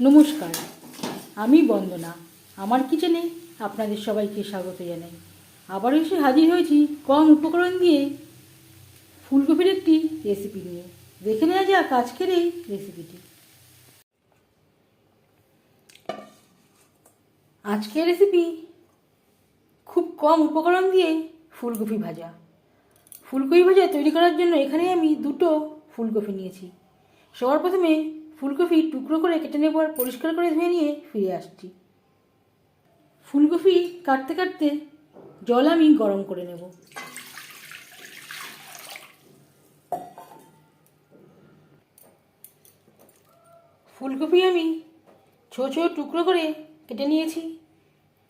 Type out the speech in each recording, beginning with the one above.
নমস্কার, আমি বন্দনা। আমার কিচেনে আপনাদের সবাইকে স্বাগত জানাই। আবার এসে হাজির হয়েছি কম উপকরণ দিয়ে ফুলকপির একটি রেসিপি নিয়ে। দেখে নেওয়া যাক আজকের এই রেসিপিটি আজকের রেসিপি খুব কম উপকরণ দিয়ে ফুলকপি ভাজা। ফুলকপি ভাজা তৈরি করার জন্য এখানে আমি দুটো ফুলকপি নিয়েছি। সবার প্রথমে ফুলকপি টুকরো করে কেটে নেব আর পরিষ্কার করে ধুয়ে নিয়ে ফিরে আসছি। ফুলকপি কাটতে কাটতে জল আমি গরম করে নেব। ফুলকপি আমি ছোটো ছোটো টুকরো করে কেটে নিয়েছি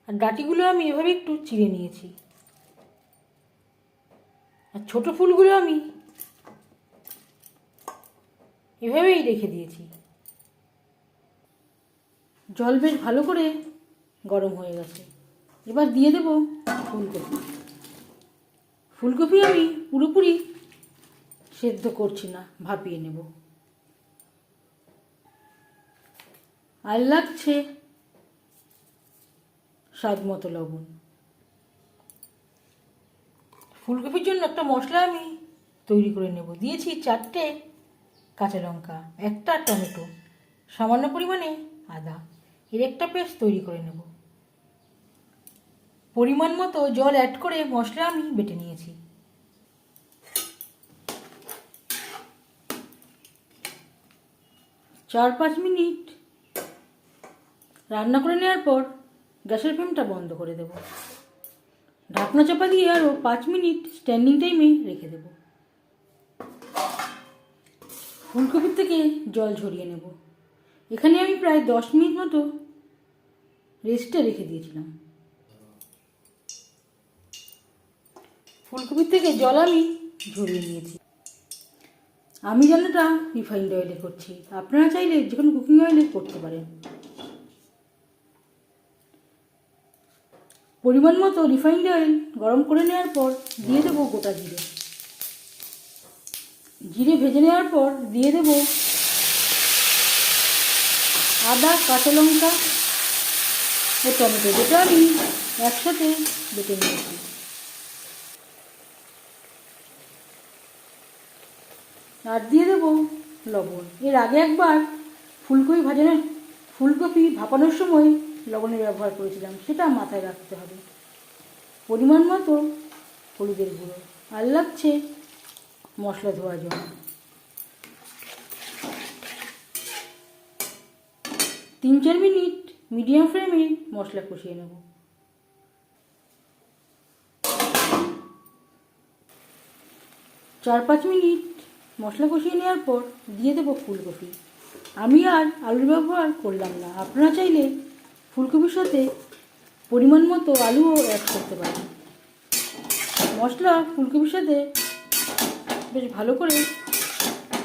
আর ডাটিগুলো আমি এভাবে একটু চিড়ে নিয়েছি। আর ছোটো ফুলগুলো আমি এভাবেই রেখে দিয়েছি। জল বেশ ভালো করে গরম হয়ে গেছে। এবার দিয়ে দেব ফুলকপি। ফুলকপি আমি পুরোপুরি সেদ্ধ করছি না, ভাপিয়ে নেব। আর লাগছে স্বাদ মতো লবণ। ফুলকপির জন্য একটা মশলা আমি তৈরি করে নেব। দিয়েছি চারটে কাঁচা লঙ্কা, একটা টমেটো, সামান্য পরিমাণে আদা। এর একটা পেস্ট তৈরি করে নেব। পরিমাণ মতো জল অ্যাড করে মশলা আমি বেটে নিয়েছি। চার পাঁচ মিনিট রান্না করে নেওয়ার পর গ্যাসের ফ্লেমটা বন্ধ করে দেব। ঢাকনা চাপা দিয়ে আরও পাঁচ মিনিট স্ট্যান্ডিং টাইমে রেখে দেব। ফুলকপির থেকে জল ঝরিয়ে নেব। এখানে আমি প্রায় দশ মিনিট মতো রেস্টে রেখে দিয়েছিলাম। ফুলকপির থেকে জল আমি ঝরিয়ে নিয়েছি। আমি রান্নাটা রিফাইন্ড অয়েলে করছি। আপনারা চাইলে যে কোনো কুকিং অয়েলে করতে পারেন। পরিমাণ মতো রিফাইন্ড অয়েল গরম করে নেওয়ার পর দিয়ে দেবো গোটা জিরে। জিরে ভেজে নেওয়ার পর দিয়ে দেব আদা, কাঁচা লঙ্কা ও টমেটো যেটা আমি একসাথে বেটে নিয়েছি। আর দিয়ে দেবো লবণ। এর আগে একবার ফুলকপি ভাজানোর ফুলকপি ভাপানোর সময় লবণের ব্যবহার করেছিলাম, সেটা মাথায় রাখতে হবে। পরিমাণ মতো হলুদের গুঁড়ো। আর লাগছে মশলা ধোয়া জল তিন চার মিনিট মিডিয়াম ফ্লেমে মশলা কষিয়ে নেব। চার পাঁচ মিনিট মশলা কষিয়ে নেওয়ার পর দিয়ে দেবো ফুলকপি। আমি আর আলুর ব্যবহার করলাম না। আপনারা চাইলে ফুলকপির সাথে পরিমাণ মতো আলুও অ্যাড করতে পারেন। মশলা ফুলকপির সাথে বেশ ভালো করে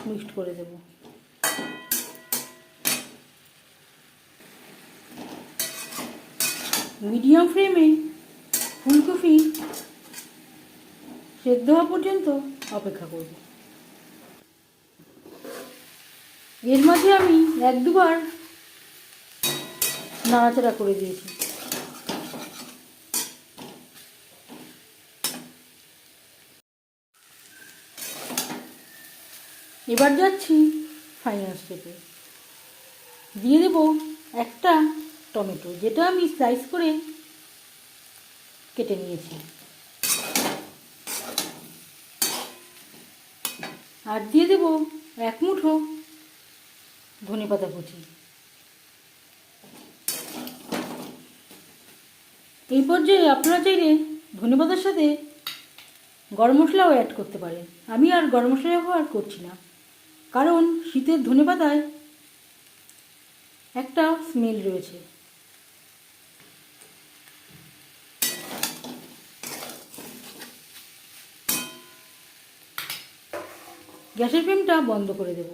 মিক্সড করে দেব। মিডিয়াম ফ্লেমে ফুলকপি সেদ্ধ হওয়া পর্যন্ত অপেক্ষা করব। এর মাঝে আমি এক দুবার নাড়াচাড়া করে দিয়েছি। এবার যাচ্ছি ফাইনাল স্টেপে দিয়ে দেব একটা টমেটো, যেটা আমি স্লাইস করে কেটে নিয়েছি। আর দিয়ে দেব এক মুঠো ধনে পাতা কুচি। এই পর্যায়ে আপনারা চাইলে ধনে পাতার সাথে গরম মশলাও অ্যাড করতে পারেন। আমি আর গরম মশলা ব্যবহার করছি না। কারণ শীতের ধনে পাতায় একটা স্মেল রয়েছে। গ্যাসের ফ্লেমটা বন্ধ করে দেব।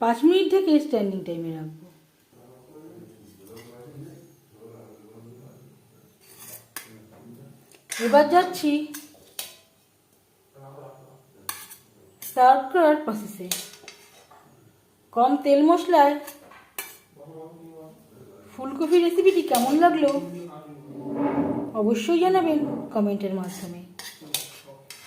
পাঁচ মিনিট থেকে স্ট্যান্ডিং টাইমে রাখব। এবার যাচ্ছি সার্ভ করার প্রসেসে কম তেল মশলায় ফুলকপি রেসিপিটি কেমন লাগল? অবশ্যই জানাবেন কমেন্টের মাধ্যমে।